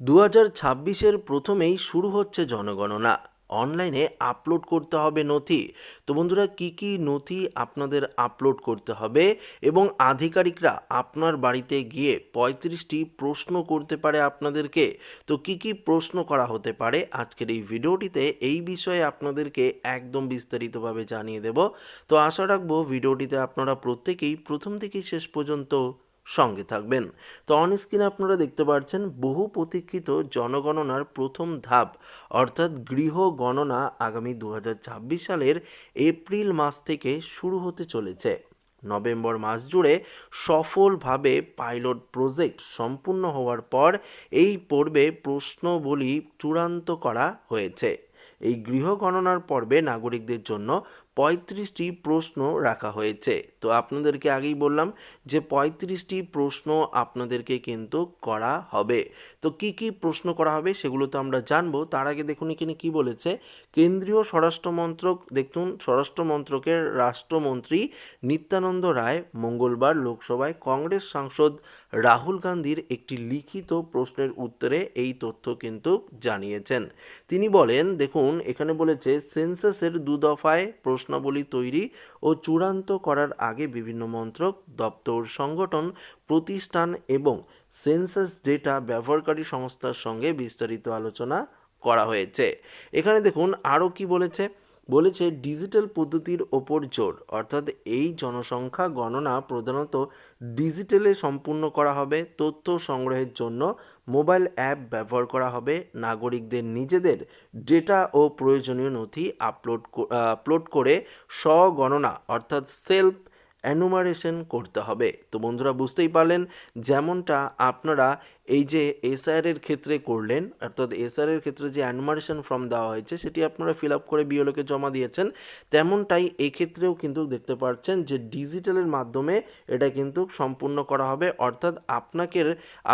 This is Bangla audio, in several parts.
দু হাজার ছাব্বিশের প্রথমেই শুরু হচ্ছে জনগণনা। অনলাইনে আপলোড করতে হবে নথি। তো বন্ধুরা, কি কি নথি আপনাদের আপলোড করতে হবে এবং আধিকারিকরা আপনার বাড়িতে গিয়ে পঁয়ত্রিশটি প্রশ্ন করতে পারে আপনাদেরকে। তো কি কি প্রশ্ন করা হতে পারে আজকের এই ভিডিওটিতে এই বিষয়ে আপনাদেরকে একদম বিস্তারিতভাবে জানিয়ে দেব। তো আশা রাখব ভিডিওটিতে আপনারা প্রত্যেকেই প্রথম থেকেই শেষ পর্যন্ত সঙ্গে থাকবেন। তো অন স্ক্রিনে আপনারা দেখতে পাচ্ছেন বহু প্রতীক্ষিত জনগণনার প্রথম ধাপ, অর্থাৎ গৃহ গণনা আগামী দু হাজার ছাব্বিশ সালের এপ্রিল মাস থেকে শুরু হতে চলেছে। নভেম্বর মাস জুড়ে সফলভাবে পাইলট প্রজেক্ট সম্পূর্ণ হওয়ার পর এই পর্বে প্রশ্নবলী চূড়ান্ত করা হয়েছে। এই গৃহ গণনার পর্বে নাগরিকদের জন্য পঁয়ত্রিশটি প্রশ্ন রাখা হয়েছে। তো আপনাদেরকে আগেই বললাম যে পঁয়ত্রিশটি প্রশ্ন আপনাদেরকে কিন্তু করা হবে। তো কি কি প্রশ্ন করা হবে সেগুলো তো আমরা জানব। তার আগে দেখুন এখানে কি বলেছে, কেন্দ্রীয় স্বরাষ্ট্রমন্ত্রক দেখুন স্বরাষ্ট্রমন্ত্রকের রাষ্ট্রমন্ত্রী নিত্যানন্দ রায় মঙ্গলবার লোকসভায় কংগ্রেস সাংসদ রাহুল গান্ধীর একটি লিখিত প্রশ্নের উত্তরে এই তথ্য কিন্তু জানিয়েছেন। তিনি বলেন দেখুন, এখানে বলেছে, সেন্সাসের দু দফায় প্রশ্নাবলী তৈরি ও চূড়ান্ত করার আগে বিভিন্ন মন্ত্রক, দপ্তর, সংগঠন, প্রতিষ্ঠান এবং সেন্সাস ডেটা ব্যবহারকারী সংস্থার সঙ্গে বিস্তারিত আলোচনা করা হয়েছে। এখানে দেখুন, আরও কি বলেছে বলেছে ডিজিটাল পদ্ধতির ওপর জোর। অর্থাৎ এই জনসংখ্যা গণনা প্রধানত ডিজিটালে সম্পূর্ণ করা হবে, তথ্য সংগ্রহের জন্য মোবাইল অ্যাপ ব্যবহার করা হবে, নাগরিকদের নিজেদের ডেটা ও প্রয়োজনীয় নথি আপলোড আপলোড করে স্বগণনা, অর্থাৎ সেলফ অ্যানুমারেশন করতে হবে। তো বন্ধুরা বুঝতেই পারলেন, যেমনটা আপনারা এই যে এসআর এর ক্ষেত্রে করলেন, অর্থাৎ এসআর এর ক্ষেত্রে যে অ্যানুমারেশন ফর্ম দেওয়া হয়েছে, সেটি আপনারা ফিল আপ করে বিওলোকে জমা দিয়েছেন, তেমনটাই এক্ষেত্রেও কিন্তু দেখতে পাচ্ছেন যে ডিজিটালের মাধ্যমে এটা কিন্তু সম্পূর্ণ করা হবে। অর্থাৎ আপনাকে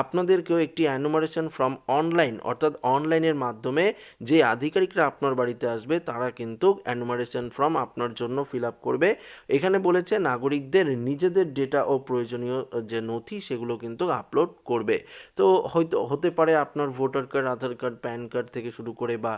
আপনাদেরকেও একটি অ্যানুমারেশন ফর্ম অনলাইন অর্থাৎ অনলাইনের মাধ্যমে যে আধিকারিকরা আপনার বাড়িতে আসবে, তারা কিন্তু অ্যানুমারেশন ফর্ম আপনার জন্য ফিল আপ করবে। এখানে বলেছে নাগরিকদের নিজেদের ডেটা ও প্রয়োজনীয় যে নথি সেগুলো কিন্তু আপলোড করবে। তো হয়তো, হতে পারে আপনার voter card Aadhaar card PAN card থেকে শুরু করে বা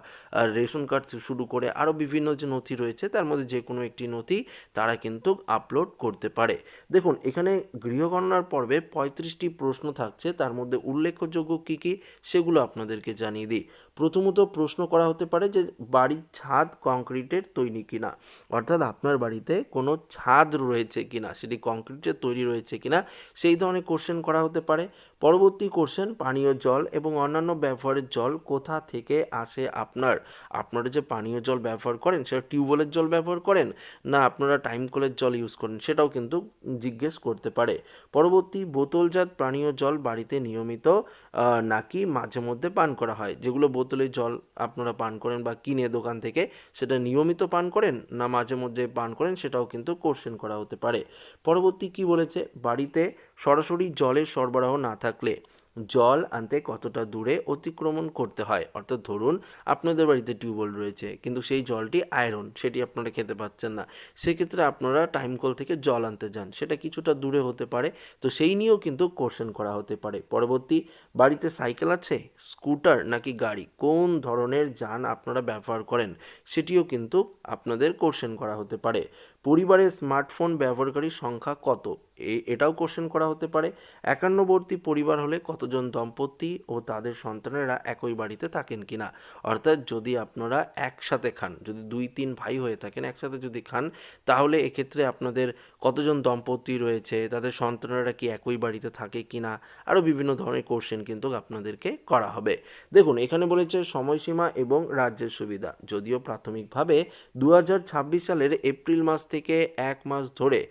রেশন কার্ড থেকে শুরু করে আরও বিভিন্ন যে নথি রয়েছে, তার মধ্যে যে কোনো একটি নথি তারা কিন্তু আপলোড করতে পারে। দেখুন, এখানে গৃহগণনার পর্বে পঁয়ত্রিশটি প্রশ্ন থাকছে, তার মধ্যে উল্লেখযোগ্য কী কী সেগুলো আপনাদেরকে জানিয়ে দিই। প্রথমত প্রশ্ন করা হতে পারে যে বাড়ির ছাদ কংক্রিটের তৈরি কিনা, অর্থাৎ আপনার বাড়িতে কোনো ছাদ রয়েছে কিনা, সেটি কংক্রিটের তৈরি রয়েছে কিনা, সেই ধরনের কোশ্চেন করা হতে পারে। পরবর্তী কোশ্চেন পানীয় জল এবং অন্যান্য ব্যবহারের জল কোথা থেকে আসে আপনার? আপনারা যে পানীয় জল ব্যবহার করেন, সেটা টিউবওয়েলের জল ব্যবহার করেন, না আপনারা টাইম কলের জল ইউজ করেন, সেটাও কিন্তু জিজ্ঞেস করতে পারে। পরবর্তী, বোতলজাত পানীয় জল বাড়িতে নিয়মিত নাকি মাঝে মধ্যে পান করা হয়? যেগুলো বোতলে জল আপনারা পান করেন বা কিনে দোকান থেকে, সেটা নিয়মিত পান করেন, না মাঝে মধ্যে পান করেন, সেটাও কিন্তু কোশ্চেন করা হতে পারে। পরবর্তী কি বলেছে? বাড়িতে সরাসরি জলের সরবরাহ না থাকলে জল আনতে কতটা দূরে অতিক্রমণ করতে হয়? অর্থাৎ ধরুন, আপনাদের বাড়িতে টিউবওয়েল রয়েছে, কিন্তু সেই জলটি আয়রন, সেটি আপনারা খেতে পাচ্ছেন না। সেক্ষেত্রে আপনারা টাইম কল থেকে জল আনতে যান, সেটা কিছুটা দূরে হতে পারে। তো সেই নিয়েও কিন্তু কোশ্চেন করা হতে পারে। পরবর্তী, বাড়িতে সাইকেল আছে? স্কুটার নাকি গাড়ি? কোন ধরনের যান আপনারা ব্যবহার করেন? সেটিও কিন্তু আপনাদের কোশ্চেন করা হতে পারে। পরিবারে স্মার্টফোন ব্যবহারকারীর সংখ্যা কত? এটাও কোশ্চেন করা হতে পারে। একান্নবর্তী পরিবার হলে কতজন দম্পতি ও তাদের সন্তানেরা একই বাড়িতে থাকেন কিনা? অর্থাৎ যদি আপনারা একসাথে খান, যদি দুই, তিন ভাই হয়ে থাকেন, একসাথে যদি খান, তাহলে এক্ষেত্রে আপনাদের কতজন দম্পতি রয়েছে? তাদের সন্তানেরা কি একই বাড়িতে থাকে কিনা? আরও বিভিন্ন ধরনের কোশ্চেন কিন্তু আপনাদেরকে করা হবে। দেখুন, এখানে বলেছে সময়সীমা এবং রাজ্যের সুবিধা। যদিও প্রাথমিকভাবে দু হাজার ছাব্বিশ সালের এপ্রিল মাস থেকে এক মাস ধরে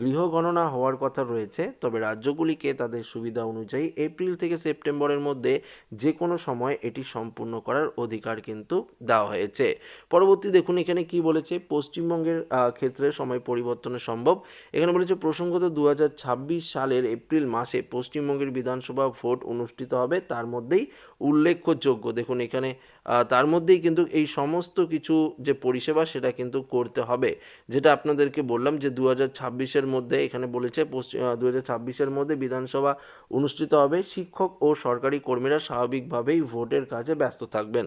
গৃহ গণনা হওয়ার কথা রয়েছে, তবে রাজ্যগুলিকে তাদের সুবিধা অনুযায়ী এপ্রিল থেকে সেপ্টেম্বরের মধ্যে যে কোনো সময় এটি সম্পূর্ণ করার অধিকার কিন্তু দেওয়া হয়েছে। পরবর্তী দেখুন এখানে কি বলেছে, পশ্চিমবঙ্গের ক্ষেত্রে সময় পরিবর্তনের সম্ভব। এখানে বলেছে, প্রসঙ্গত দু হাজার ছাব্বিশ সালের এপ্রিল মাসে পশ্চিমবঙ্গের বিধানসভা ভোট অনুষ্ঠিত হবে, তার মধ্যেই উল্লেখযোগ্য। দেখুন এখানে তার মধ্যেই কিন্তু এই সমস্ত কিছু যে পরিষেবা সেটা কিন্তু করতে হবে, যেটা আপনাদেরকে বললাম যে দু হাজার ছাব্বিশের মধ্যে এখানে বলেছে পশ্চিম দু ছাব্বিশের মধ্যে বিধানসভা অনুষ্ঠিত হবে। শিক্ষক ও সরকারি কর্মীরা স্বাভাবিকভাবেই ভোটের কাজে ব্যস্ত থাকবেন।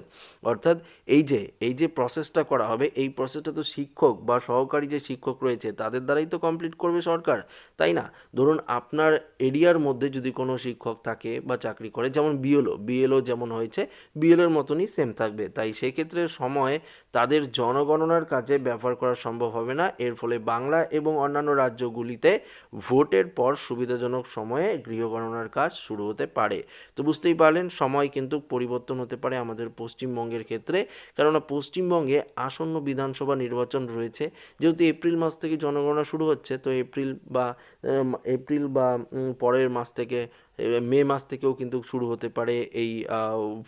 অর্থাৎ এই যে এই যে প্রসেসটা করা হবে, এই প্রসেসটা তো শিক্ষক বা সহকারী যে শিক্ষক রয়েছে, তাদের দ্বারাই তো কমপ্লিট করবে সরকার, তাই না? ধরুন আপনার এরিয়ার মধ্যে যদি কোনো শিক্ষক থাকে বা চাকরি করে, যেমন বিএলও বিএলও যেমন হয়েছে বিএলওর মতনই সেম থাকবে। তাই সেক্ষেত্রে সময় তাদের জনগণনার কাজে ব্যবহার করা সম্ভব হবে না। এর ফলে বাংলা এবং অন্যান্য রাজ্যগুলিতে ভোটের পর সুবিধাজনক সময়ে গৃহগণনার কাজ শুরু হতে পারে। তো বুঝতেই পারলেন, সময় কিন্তু পরিবর্তন হতে পারে আমাদের পশ্চিমবঙ্গের ক্ষেত্রে। কেননা পশ্চিমবঙ্গে আসন্ন বিধানসভা নির্বাচন রয়েছে। যেহেতু এপ্রিল মাস থেকে জনগণনা শুরু হচ্ছে, তো এপ্রিল বা এপ্রিল বা পরের মাস থেকে মে মাস থেকেও কিন্তু শুরু হতে পারে এই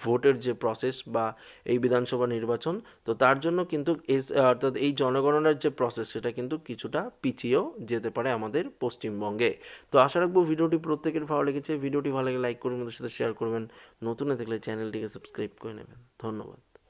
ভোটের যে প্রসেস বা এই বিধানসভা নির্বাচন। তো তার জন্য কিন্তু এস অর্থাৎ এই জনগণনার যে প্রসেস সেটা কিন্তু কিছুটা পিছিয়েও যেতে পারে আমাদের পশ্চিমবঙ্গে। তো আশা রাখব ভিডিওটি প্রত্যেকের ভালো লেগেছে। ভিডিওটি ভালো লাগে লাইক করবেন ওদের সাথে শেয়ার করবেন। নতুন থাকলে চ্যানেলটিকে সাবস্ক্রাইব করে নেবেন। ধন্যবাদ।